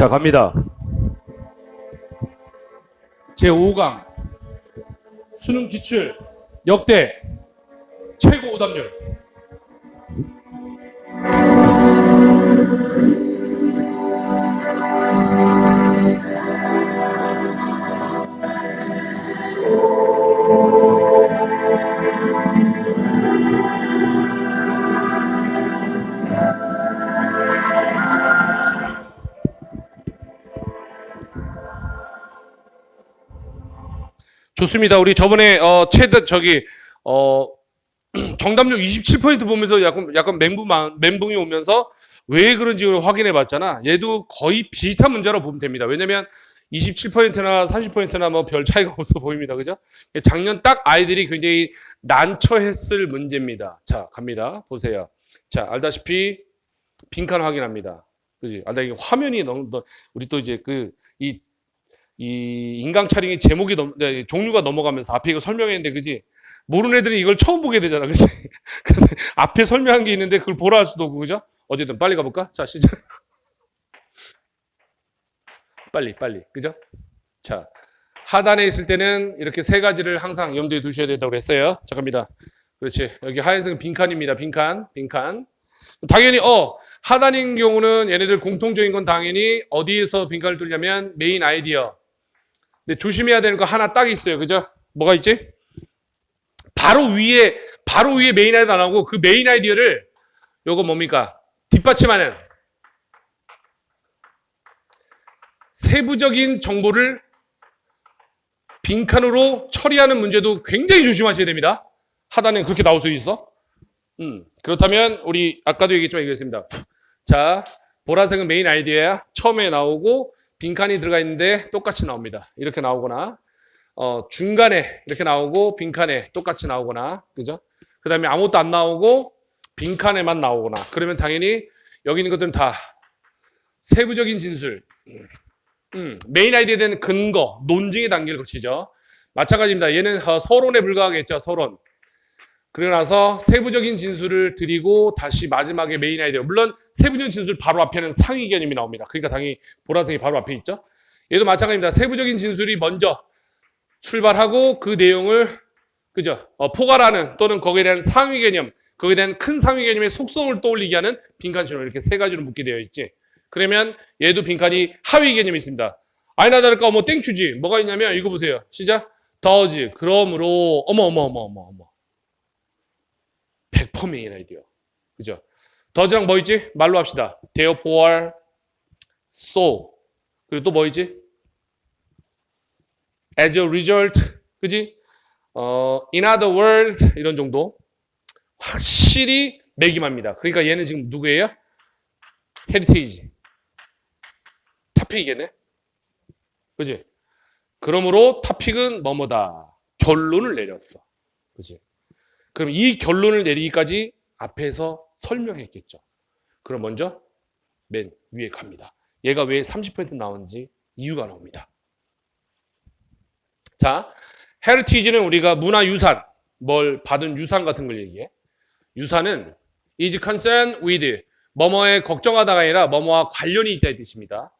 자, 갑니다. 제5강 수능 기출 역대 최고 오답률 좋습니다. 우리 저번에 어 최대 저기 어 정답률 27% 보면서 약간 약간 멘붕 멘붕이 오면서 왜 그런지 확인해 봤잖아. 얘도 거의 비슷한 문제로 보면 됩니다. 왜냐면 27%나 30%나 뭐 별 차이가 없어 보입니다. 그죠? 작년 딱 아이들이 굉장히 난처했을 문제입니다. 자, 갑니다. 보세요. 자, 알다시피 빈칸 확인합니다. 그지? 이게 화면이 너무, 너- 우리 또 이제 그, 이, 이 인강 촬영이 제목이 넘, 네, 종류가 넘어가면서 앞에 이거 설명했는데, 그지? 모르는 애들이 이걸 처음 보게 되잖아. 그지? 앞에 설명한 게 있는데 그걸 보라 할 수도 없고, 그죠? 어쨌든 빨리 가볼까? 자, 시작. 빨리, 빨리. 그죠? 자, 하단에 있을 때는 이렇게 세 가지를 항상 염두에 두셔야 된다고 그랬어요. 자, 갑니다. 그렇지. 여기 하얀색은 빈칸입니다. 빈칸, 빈칸. 당연히, 어, 하단인 경우는 얘네들 공통적인 건 당연히 어디에서 빈칸을 뚫냐면 메인 아이디어. 근데 조심해야 되는 거 하나 딱 있어요. 그죠? 뭐가 있지? 바로 위에, 바로 위에 메인 아이디어 안 하고 그 메인 아이디어를 요거 뭡니까? 뒷받침하는 세부적인 정보를 빈칸으로 처리하는 문제도 굉장히 조심하셔야 됩니다. 하단에 그렇게 나올 수 있어? 음, 그렇다면 우리 아까도 얘기했지만 얘기했습니다. 자, 보라색은 메인 아이디어야. 처음에 나오고 빈칸이 들어가 있는데 똑같이 나옵니다. 이렇게 나오거나 어, 중간에 이렇게 나오고 빈칸에 똑같이 나오거나 그죠? 그 다음에 아무것도 안 나오고 빈칸에만 나오거나 그러면 당연히 여기 있는 것들은 다 세부적인 진술 음, 메인 아이디어에 대한 근거, 논증의 단계를 거치죠. 마찬가지입니다. 얘는 어, 서론에 불과하겠죠. 서론. 그러고 나서 세부적인 진술을 드리고 다시 마지막에 메인 아이디어. 물론 세부적인 진술 바로 앞에는 상위 개념이 나옵니다. 그러니까 당연히 보라색이 바로 앞에 있죠. 얘도 마찬가지입니다. 세부적인 진술이 먼저 출발하고 그 내용을 그죠? 어, 포괄하는 또는 거기에 대한 상위 개념, 거기에 대한 큰 상위 개념의 속성을 떠올리게 하는 빈칸 신호 이렇게 세 가지로 묶게 되어 있지. 그러면 얘도 빈칸이 하위 개념이 있습니다. 아니나 다를까 뭐 땡큐지. 뭐가 있냐면 이거 보세요. 시작. 더즈. 그러므로 어머 어머 어머 어머 어머. 100% 메인 아이디어. 그죠? 더즈랑 뭐 있지? 말로 합시다. therefore, so. 그리고 또 뭐 있지? as a result. 그지? 어, in other words 이런 정도. 확실히 매김합니다. 그러니까 얘는 지금 누구예요? 헤리테이지. 타픽이겠네? 그지? 그러므로 타픽은 뭐뭐다. 결론을 내렸어. 그지? 그럼 이 결론을 내리기까지 앞에서 설명했겠죠. 그럼 먼저 맨 위에 갑니다. 얘가 왜 30% 나오는지 이유가 나옵니다. 자, 헤리티지는 우리가 문화 유산, 뭘 받은 유산 같은 걸 얘기해. 유산은 is concerned with 뭐뭐에 걱정하다가 아니라 뭐뭐와 관련이 있다 이 뜻입니다.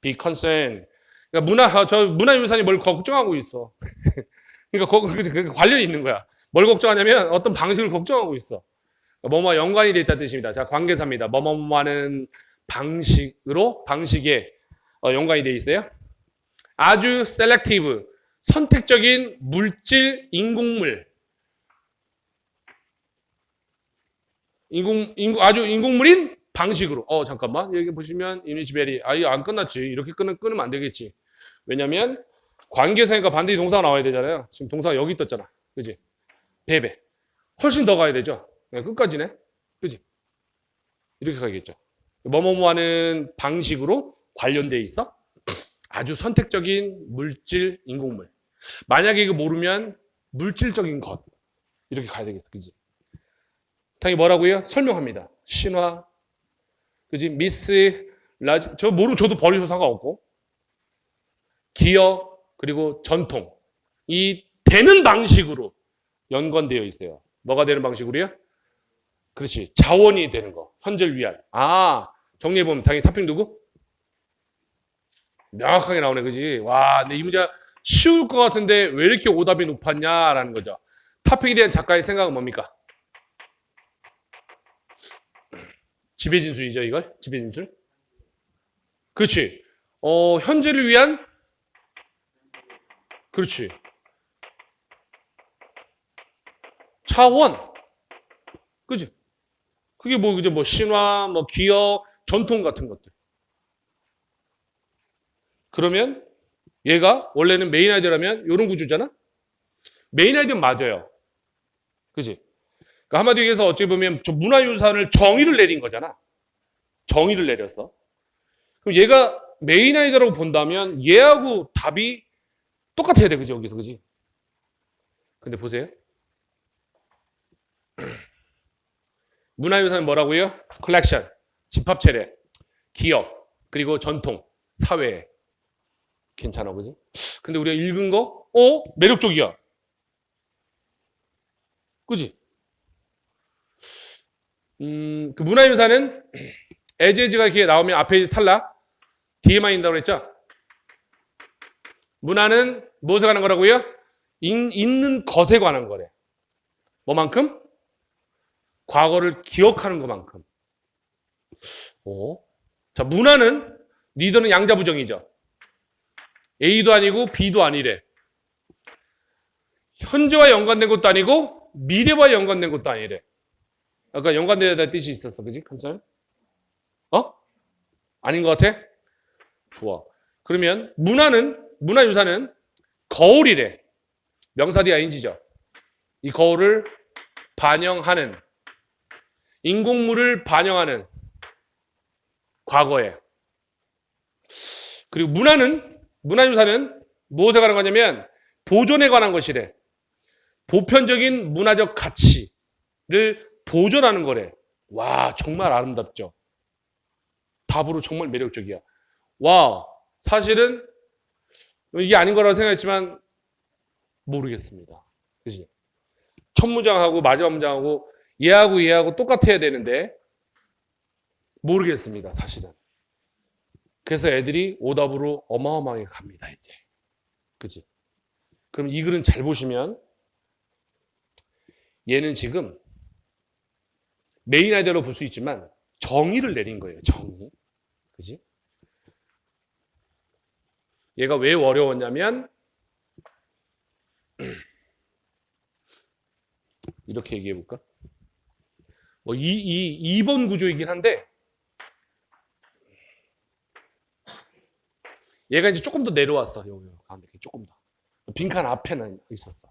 be concerned. 그러니까 문화 저 문화 유산이 뭘 걱정하고 있어. 그러니까 그 관련이 있는 거야. 뭘 걱정하냐면 어떤 방식을 걱정하고 있어. 뭐뭐와 연관이 돼 있다는 뜻입니다. 자, 관계사입니다. 뭐뭐하는 방식으로 방식에 어, 연관이 돼 있어요. 아주 셀렉티브 선택적인 물질 인공물 인공, 인공 아주 인공물인 방식으로 어 잠깐만 여기 보시면 이미지베리 아 이거 안 끝났지 이렇게 끊으, 끊으면 안 되겠지 왜냐면 관계사니까 반드시 동사가 나와야 되잖아요 지금 동사가 여기 떴잖아 그지 배배. 훨씬 더 가야 되죠? 네, 끝까지네. 그지? 이렇게 가겠죠. 뭐뭐뭐 하는 방식으로 관련돼 있어? 아주 선택적인 물질 인공물. 만약에 이거 모르면 물질적인 것. 이렇게 가야 되겠어. 그지? 당연히 뭐라고요? 설명합니다. 신화, 그지? 미스, 라지, 저 모르면 저도 버리셔도 상관없고, 기억, 그리고 전통. 이 되는 방식으로 연관되어 있어요. 뭐가 되는 방식으로요? 그렇지. 자원이 되는 거. 현절 위알. 아, 정리해보면 당연히 탑핑 누구? 명확하게 나오네, 그지? 와, 근데 이 문제 쉬울 것 같은데 왜 이렇게 오답이 높았냐라는 거죠. 탑픽에 대한 작가의 생각은 뭡니까? 지배 진술이죠, 이걸? 지배 진술? 그렇지. 어, 현재를 위한? 그렇지. 차원. 그지? 그게 뭐, 이제 뭐, 신화, 뭐, 기업, 전통 같은 것들. 그러면 얘가 원래는 메인 아이디어라면 이런 구조잖아? 메인 아이디어는 맞아요. 그지? 그러니까 한마디로 얘기해서 어찌 보면 저 문화유산을 정의를 내린 거잖아. 정의를 내렸어. 그럼 얘가 메인 아이디어라고 본다면 얘하고 답이 똑같아야 돼. 그지? 여기서. 그지? 근데 보세요. 문화유산은 뭐라고요? 컬렉션, 집합체례, 기업, 그리고 전통, 사회. 괜찮아, 그지? 근데 우리가 읽은 거, 어? 매력적이야. 그지? 음, 그 문화유산은 에제즈가 이렇게 나오면 앞에 탈락, 뒤에만 있다고 그랬죠? 문화는 무엇에 관한 거라고요? 인, 있는 것에 관한 거래. 뭐만큼? 과거를 기억하는 것만큼. 오. 자, 문화는 니더는 양자부정이죠. A도 아니고 B도 아니래. 현재와 연관된 것도 아니고 미래와 연관된 것도 아니래. 아까 연관되다 뜻이 있었어. 그지? 컨설? 어? 아닌 것 같아? 좋아. 그러면 문화는 문화유산은 거울이래. 명사디 아인지죠. 이 거울을 반영하는 인공물을 반영하는 과거에 그리고 문화는 문화유산은 무엇에 관한 거냐면 보존에 관한 것이래. 보편적인 문화적 가치를 보존하는 거래. 와 정말 아름답죠. 답으로 정말 매력적이야. 와 사실은 이게 아닌 거라고 생각했지만 모르겠습니다. 그지? 첫 문장하고 마지막 문장하고 얘하고 얘하고 똑같아야 되는데 모르겠습니다. 사실은. 그래서 애들이 오답으로 어마어마하게 갑니다. 이제. 그지? 그럼 이 글은 잘 보시면 얘는 지금 메인 아이디어로 볼 수 있지만 정의를 내린 거예요. 정의. 그지? 얘가 왜 어려웠냐면 이렇게 얘기해 볼까? 뭐 이, 이 2번 구조이긴 한데 얘가 이제 조금 더 내려왔어. 여기 가운데 조금 더. 빈칸 앞에는 있었어.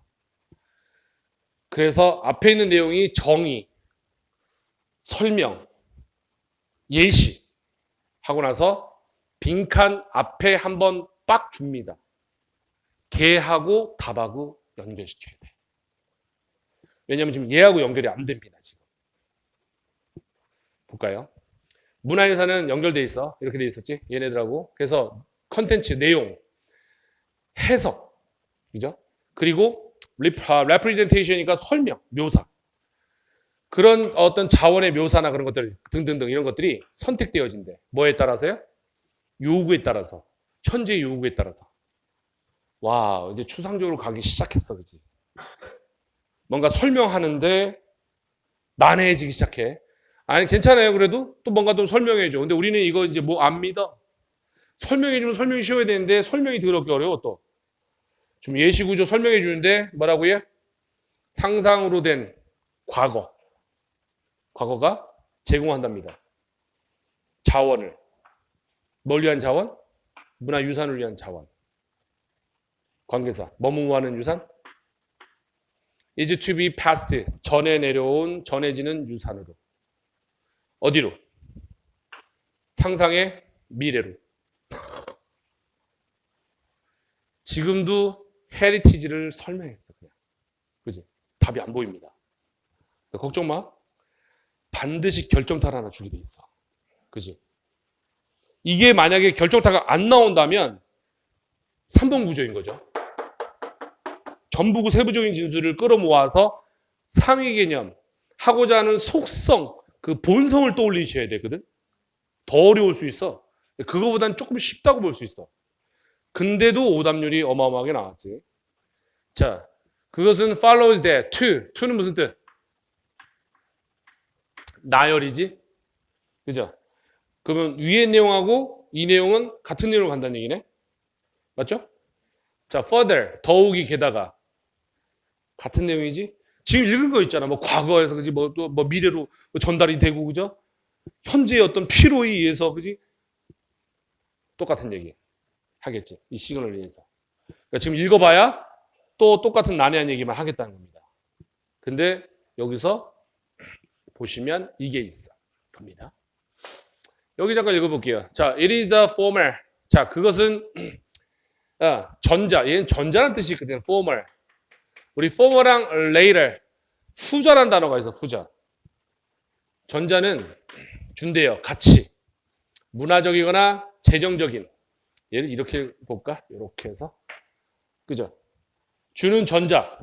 그래서 앞에 있는 내용이 정의, 설명, 예시 하고 나서 빈칸 앞에 한번 빡 줍니다. 걔하고 답하고 연결시켜야 돼. 왜냐하면 지금 얘하고 연결이 안 됩니다. 지금. 볼까요? 문화유산은 연결돼 있어. 이렇게 돼 있었지? 얘네들하고. 그래서 컨텐츠, 내용, 해석, 그죠? 그리고 레프리젠테이션이니까 설명, 묘사. 그런 어떤 자원의 묘사나 그런 것들 등등등 이런 것들이 선택되어진대. 뭐에 따라서요? 요구에 따라서. 현재 요구에 따라서. 와, 이제 추상적으로 가기 시작했어, 그지? 뭔가 설명하는데 난해해지기 시작해. 아니, 괜찮아요. 그래도 또 뭔가 좀 설명해 줘. 근데 우리는 이거 이제 뭐 안 믿어? 설명해 주면 설명이 쉬워야 되는데 설명이 더럽게 어려워 또. 좀 예시 구조 설명해 주는데 뭐라고요? 상상으로 된 과거. 과거가 제공한답니다. 자원을. 뭘 위한 자원? 문화유산을 위한 자원. 관계사. 머무하는 유산? is to be passed. 전해 내려온, 전해지는 유산으로. 어디로? 상상의 미래로. 지금도 헤리티지를 설명했어 그냥. 그지? 답이 안 보입니다. 걱정 마. 반드시 결정타를 하나 주게 돼 있어. 그지? 이게 만약에 결정타가 안 나온다면 3번 구조인 거죠. 전부구 세부적인 진술을 끌어모아서 상위 개념, 하고자 하는 속성, 그 본성을 떠올리셔야 되거든. 더 어려울 수 있어. 그거보단 조금 쉽다고 볼 수 있어. 근데도 오답률이 어마어마하게 나왔지. 자, 그것은 follows that. to. to는 무슨 뜻? 나열이지? 그죠? 그러면 위의 내용하고 이 내용은 같은 내용으로 간다는 얘기네? 맞죠? 자, further. 더욱이 게다가. 같은 내용이지? 지금 읽은 거 있잖아. 뭐 과거에서 그지? 뭐 또뭐 미래로 전달이 되고 그죠? 현재의 어떤 필요에 의해서 그지? 똑같은 얘기 하겠지. 이 시간을 위해서. 그러니까 지금 읽어봐야 또 똑같은 난해한 얘기만 하겠다는 겁니다. 근데 여기서 보시면 이게 있어. 겁니다. 여기 잠깐 읽어볼게요. 자, it is the former. 자, 그것은 어, 전자. 얘는 전자라는 뜻이 있거든. former. 우리 former랑 later. 후자란 단어가 있어. 후자. 전자는 준대요. 가치. 문화적이거나 재정적인. 얘를 이렇게 볼까? 이렇게 해서. 그죠? 주는 전자.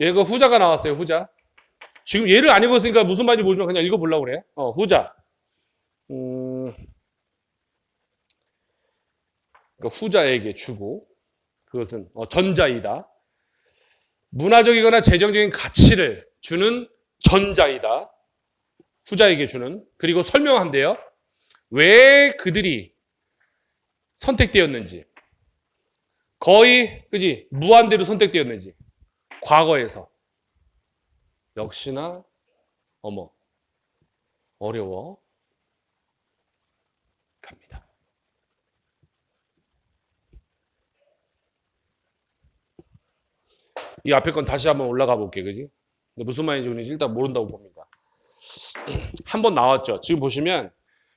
얘가 후자가 나왔어요. 후자. 지금 얘를 안 읽었으니까 무슨 말인지 모르지만 그냥 읽어보려고 그래. 어, 후자. 음, 그러니까 후자에게 주고 그것은 어, 전자이다. 문화적이거나 재정적인 가치를 주는 전자이다. 후자에게 주는 그리고 설명한대요. 왜 그들이 선택되었는지 거의 그지 무한대로 선택되었는지 과거에서 역시나 어머 어려워 갑니다. 이 앞에 건 다시 한번 올라가 볼게 그지? 근데 무슨 말인지 우리 일단 모른다고 봅니다. 한 번 나왔죠. 지금 보시면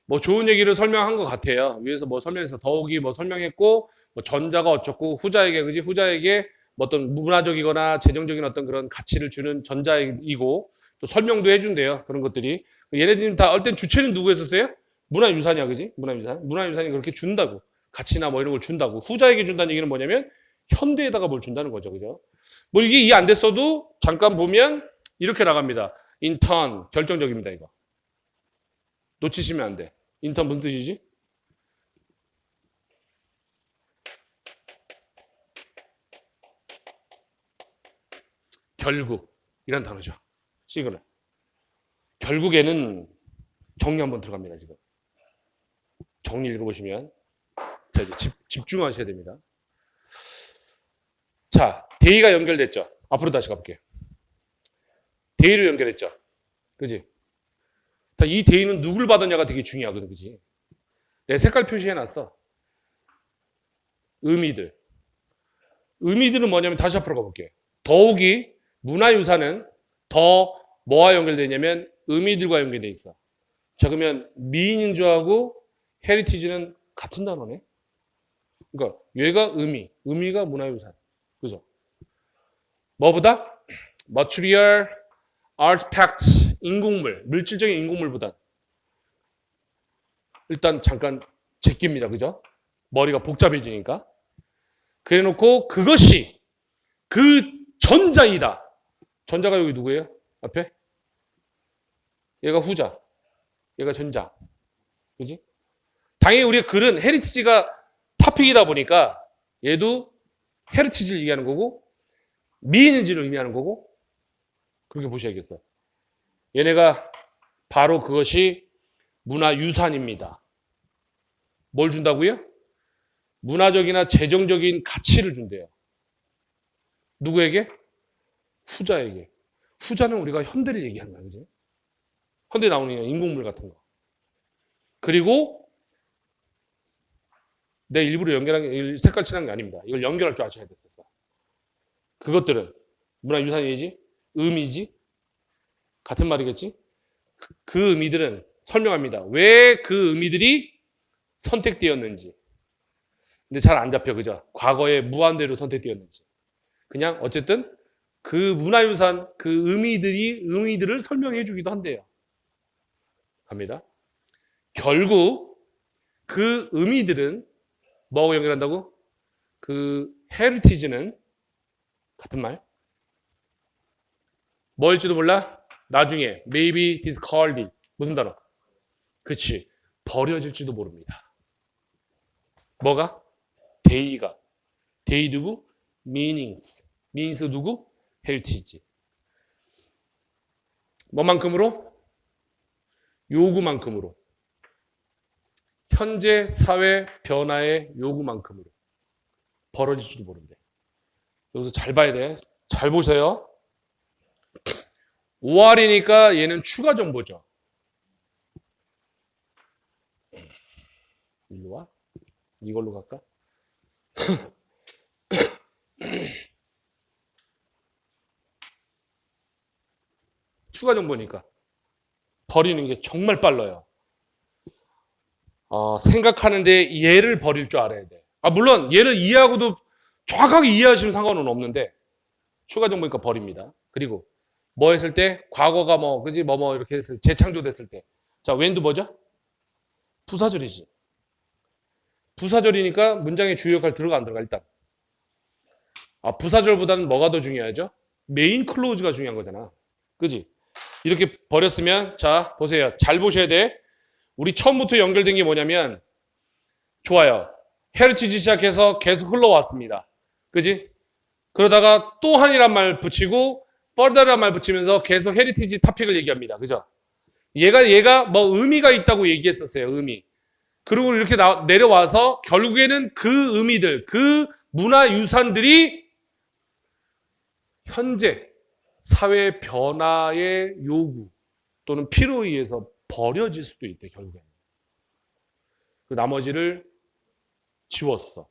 뭐 좋은 얘기를 설명한 것 같아요. 위에서 뭐 설명해서 더욱이 뭐 설명했고 뭐 전자가 어쩌고 후자에게 그지 후자에게 뭐 어떤 문화적이거나 재정적인 어떤 그런 가치를 주는 전자이고 또 설명도 해준대요. 그런 것들이 얘네들이 다 어떤 주체는 누구였었어요? 문화유산이야, 그지? 문화유산. 문화유산이 그렇게 준다고 가치나 뭐 이런 걸 준다고 후자에게 준다는 얘기는 뭐냐면 현대에다가 뭘 준다는 거죠, 그죠? 뭐 이게 이해 안 됐어도 잠깐 보면 이렇게 나갑니다. 인턴 결정적입니다, 이거. 놓치시면 안 돼. 인턴 무슨 뜻이지? 결국 이란 단어죠. 시그널. 결국에는 정리 한번 들어갑니다, 지금. 정리 읽어보시면 자, 이제 집, 집중하셔야 됩니다. 자, 대의가 연결됐죠. 앞으로 다시 가볼게요. 대의로 연결했죠. 그지? 자, 이 대의는 누굴 받았냐가 되게 중요하거든, 그지? 내 색깔 표시해놨어. 의미들. 의미들은 뭐냐면 다시 앞으로 가볼게요. 더욱이 문화유산은 더 뭐와 연결되냐면 의미들과 연결돼 있어. 자, 그러면 미인인조하고 헤리티지는 같은 단어네. 그러니까 얘가 의미, 의미가 문화유산. 뭐보다? material artifact, 인공물, 물질적인 인공물보다 일단 잠깐 제낍니다. 그죠? 머리가 복잡해지니까. 그래 놓고 그것이 그 전자이다. 전자가 여기 누구예요? 앞에? 얘가 후자. 얘가 전자. 그지? 당연히 우리가 글은 헤리티지가 타픽이다 보니까 얘도 헤리티지를 얘기하는 거고 미인인지를 의미하는 거고 그렇게 보셔야겠어. 얘네가 바로 그것이 문화유산입니다. 뭘 준다고요? 문화적이나 재정적인 가치를 준대요. 누구에게? 후자에게. 후자는 우리가 현대를 얘기하는 거야, 그지? 현대 나오는 인공물 같은 거. 그리고 내 일부러 연결한 게 색깔 칠한 게 아닙니다. 이걸 연결할 줄 아셔야 됐었어. 그것들은 문화유산이지, 의미지, 같은 말이겠지? 그, 그 의미들은 설명합니다. 왜 그 의미들이 선택되었는지. 근데 잘 안 잡혀, 그죠? 과거에 무한대로 선택되었는지. 그냥 어쨌든 그 문화유산, 그 의미들이, 의미들을 설명해 주기도 한대요. 갑니다. 결국 그 의미들은 뭐하고 연결한다고? 그 헤리티지는 같은 말. 뭐일지도 몰라? 나중에 maybe discarded 무슨 단어? 그치 버려질지도 모릅니다. 뭐가? 대의가 they 누구? meanings. means 누구? heritage. 뭐만큼으로? 요구만큼으로. 현재 사회 변화의 요구만큼으로. 벌어질지도 모른대. 여기서 잘 봐야 돼. 잘 보세요. 5할이니까 얘는 추가 정보죠. 일로 와. 이걸로 갈까? 추가 정보니까 버리는 게 정말 빨라요. 어, 생각하는데 얘를 버릴 줄 알아야 돼. 아, 물론 얘를 이해하고도 정확하게 이해하시면 상관은 없는데 추가 정보니까 버립니다. 그리고 뭐 했을 때 과거가 뭐 그지 뭐 뭐 이렇게 했을 때 재창조됐을 때 자, 웬도 뭐죠? 부사절이지. 부사절이니까 문장의 주요 역할 들어가 안 들어가 일단. 아, 부사절보다는 뭐가 더 중요하죠? 메인 클로즈가 중요한 거잖아. 그지? 이렇게 버렸으면 자, 보세요. 잘 보셔야 돼. 우리 처음부터 연결된 게 뭐냐면 좋아요. 헤르티지 시작해서 계속 흘러왔습니다. 그지? 그러다가 또 한이란 말 붙이고 further란 말 붙이면서 계속 헤리티지 토픽을 얘기합니다. 그죠? 얘가 얘가 뭐 의미가 있다고 얘기했었어요. 의미. 그리고 이렇게 나- 내려와서 결국에는 그 의미들, 그 문화 유산들이 현재 사회 변화의 요구 또는 필요에 의해서 버려질 수도 있대 결국에는. 그 나머지를 지웠어.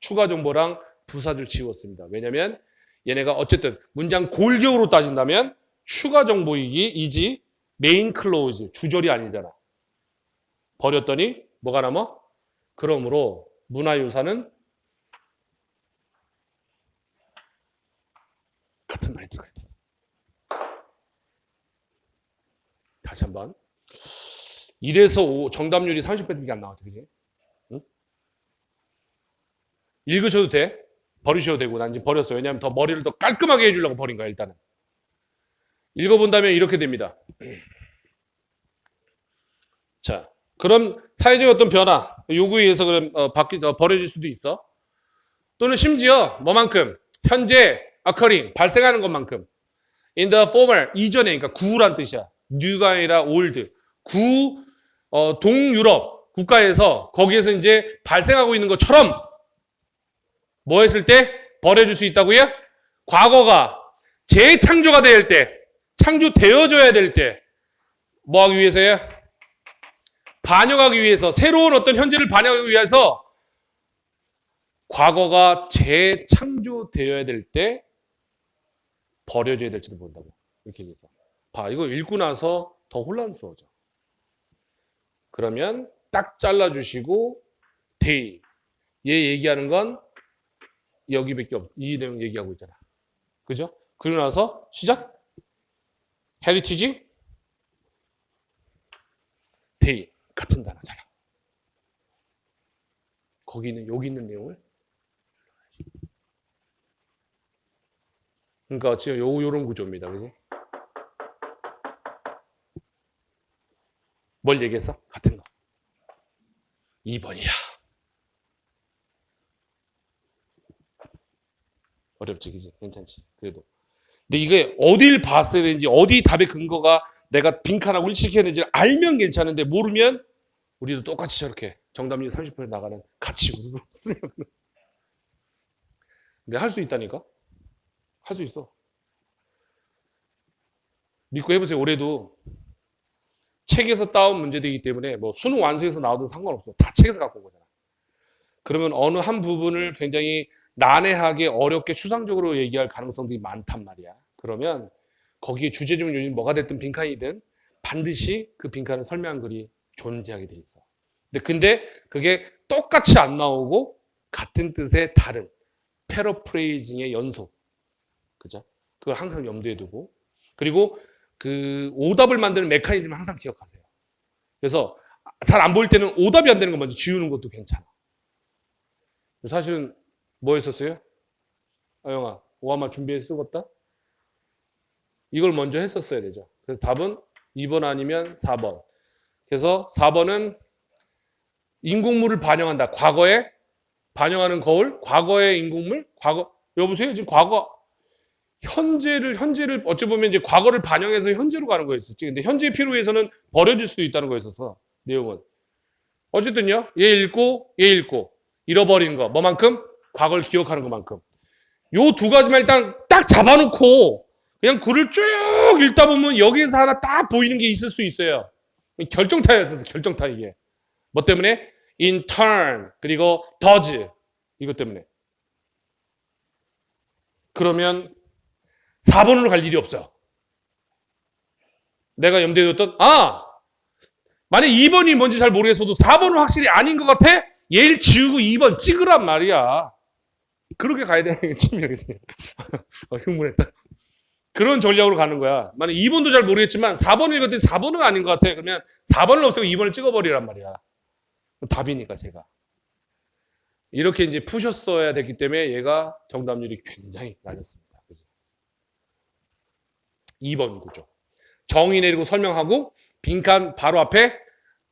추가 정보랑 부사들 지웠습니다. 왜냐면 얘네가 어쨌든 문장 골격으로 따진다면 추가 정보이기 이지 메인 클로즈 주절이 아니잖아. 버렸더니 뭐가 남아? 그러므로 문화유산은 같은 말이 들어가야 돼. 다시 한번. 1에서 5 정답률이 30%밖에 안 나왔지, 그지? 응? 읽으셔도 돼. 버리셔도 되고 난 지금 버렸어요. 왜냐하면 더 머리를 더 깔끔하게 해주려고 버린 거야 일단은. 읽어본다면 이렇게 됩니다. 자, 그럼 사회적 어떤 변화, 요구에 의해서 그럼 어, 바뀌 어, 버려질 수도 있어. 또는 심지어 뭐만큼 현재 occurring 발생하는 것만큼 in the former 이전에 그러니까 구란 뜻이야. new가 아니라 old 구 어, 동유럽 국가에서 거기에서 이제 발생하고 있는 것처럼 뭐 했을 때 버려질 수 있다고요? 과거가 재창조가 될 때, 창조되어져야 될 때, 뭐 하기 위해서요? 반영하기 위해서, 새로운 어떤 현재를 반영하기 위해서 과거가 재창조되어야 될 때 버려져야 될지도 모른다고. 이렇게 얘기해서. 봐, 이거 읽고 나서 더 혼란스러워져. 그러면 딱 잘라주시고, day. 얘 얘기하는 건 여기밖에 없, 이 내용 얘기하고 있잖아. 그죠? 그러고 나서 시작. 헤리티지 데이 같은 단어잖아. 거기 있는 여기 있는 내용을 그러니까 지금 요 요런 구조입니다. 그지? 뭘 얘기했어? 같은 거. 2번이야. 어렵지, 그지? 괜찮지. 그래도. 근데 이게 어딜 봤어야 되는지, 어디 답의 근거가 내가 빈칸하고 일치했는지 알면 괜찮은데, 모르면 우리도 똑같이 저렇게 정답률 30% 나가는 같이 우르르 쓰면. 근데 할 수 있다니까? 할 수 있어. 믿고 해보세요. 올해도 책에서 따온 문제되기 때문에 뭐 수능 완수해서 나와도 상관없어. 다 책에서 갖고 온 거잖아. 그러면 어느 한 부분을 굉장히 난해하게 어렵게 추상적으로 얘기할 가능성들이 많단 말이야. 그러면 거기에 주제적인 요인 뭐가 됐든 빈칸이든 반드시 그 빈칸을 설명한 글이 존재하게 돼 있어. 근데, 근데 그게 똑같이 안 나오고 같은 뜻의 다른 패러프레이징의 연속. 그죠? 그걸 항상 염두에 두고 그리고 그 오답을 만드는 메커니즘을 항상 기억하세요. 그래서 잘 안 보일 때는 오답이 안 되는 거 먼저 지우는 것도 괜찮아. 사실은 뭐 했었어요? 아영아, 오하마 준비해 쓰겠다? 이걸 먼저 했었어야 되죠. 그래서 답은 2번 아니면 4번. 그래서 4번은 인공물을 반영한다. 과거에 반영하는 거울, 과거의 인공물, 과거 여보세요 지금 과거 현재를 현재를 어찌 보면 이제 과거를 반영해서 현재로 가는 거였었지. 근데 현재의 필요에 의해서는 버려질 수도 있다는 거였어서 내용은 어쨌든요. 얘 읽고 얘 읽고 잃어버린 거 뭐만큼 과거를 기억하는 것만큼 요 두 가지만 일단 딱 잡아놓고 그냥 글을 쭉 읽다 보면 여기에서 하나 딱 보이는 게 있을 수 있어요. 결정타였어서 결정타 이게 뭐 때문에 in turn 그리고 does 이것 때문에 그러면 4번으로 갈 일이 없어. 내가 염두에 뒀던, 아! 만약 2번이 뭔지 잘 모르겠어도 4번은 확실히 아닌 것 같아? 얘를 지우고 2번 찍으란 말이야. 그렇게 가야 되는 게 찜이라겠어요. 어, 흥분했다. 그런 전략으로 가는 거야. 만약 2번도 잘 모르겠지만 4번 읽었더니 4번은 아닌 것 같아. 그러면 4번을 없애고 2번을 찍어버리란 말이야. 답이니까 제가. 이렇게 이제 푸셨어야 됐기 때문에 얘가 정답률이 굉장히 낮았습니다. 그죠? 2번 구조. 정의 내리고 설명하고 빈칸 바로 앞에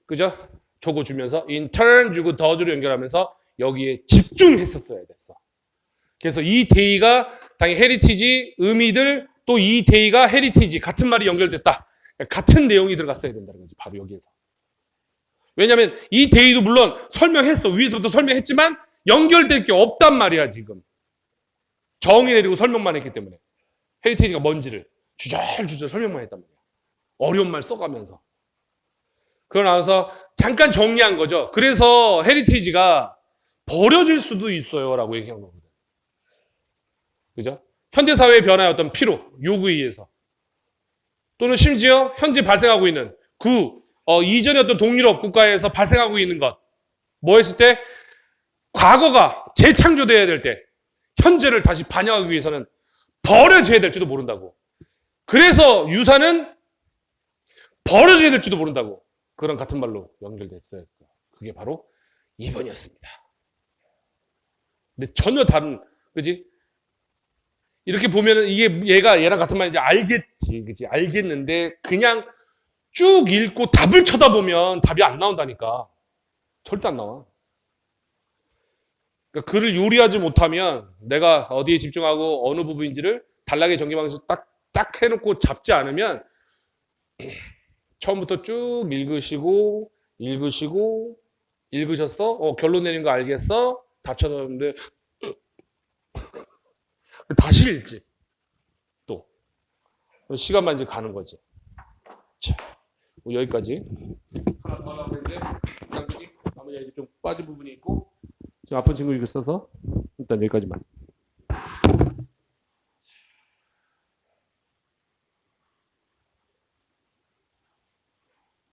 그죠? 적어 주면서 인턴 주고 더주로 연결하면서 여기에 집중했었어야 됐어. 그래서 이 데이가 당연히 헤리티지 의미들 또 이 데이가 헤리티지 같은 말이 연결됐다. 같은 내용이 들어갔어야 된다는 거지. 바로 여기에서. 왜냐하면 이 데이도 물론 설명했어. 위에서부터 설명했지만 연결될 게 없단 말이야 지금. 정의 내리고 설명만 했기 때문에. 헤리티지가 뭔지를 주절주절 설명만 했단 말이야. 어려운 말 써가면서. 그러고 나서 잠깐 정리한 거죠. 그래서 헤리티지가 버려질 수도 있어요. 라고 얘기한 거거든. 그죠? 현대 사회의 변화의 어떤 필요, 요구에 의해서. 또는 심지어 현재 발생하고 있는 그, 어, 이전의 어떤 동유럽 국가에서 발생하고 있는 것. 뭐 했을 때? 과거가 재창조돼야 될 때, 현재를 다시 반영하기 위해서는 버려져야 될지도 모른다고. 그래서 유사는 버려져야 될지도 모른다고. 그런 같은 말로 연결됐어야 했어. 그게 바로 2번이었습니다. 근데 전혀 다른, 그지? 이렇게 보면은 이게 얘가 얘랑 같은 말인지 알겠지. 그지? 알겠는데 그냥 쭉 읽고 답을 쳐다보면 답이 안 나온다니까. 절대 안 나와. 그러니까 글을 요리하지 못하면 내가 어디에 집중하고 어느 부분인지를 단락의 전개방에서 딱, 딱 해놓고 잡지 않으면 처음부터 쭉 읽으시고, 읽으시고, 읽으셨어? 어, 결론 내린 거 알겠어? 다 쳐놓는데, 다시 읽지. 또. 시간만 이제 가는 거지. 자, 뭐 여기까지. 하나 더 나머지, 나머지 이제 좀 빠진 부분이 있고, 지금 아픈 친구 이거 써서, 일단 여기까지만.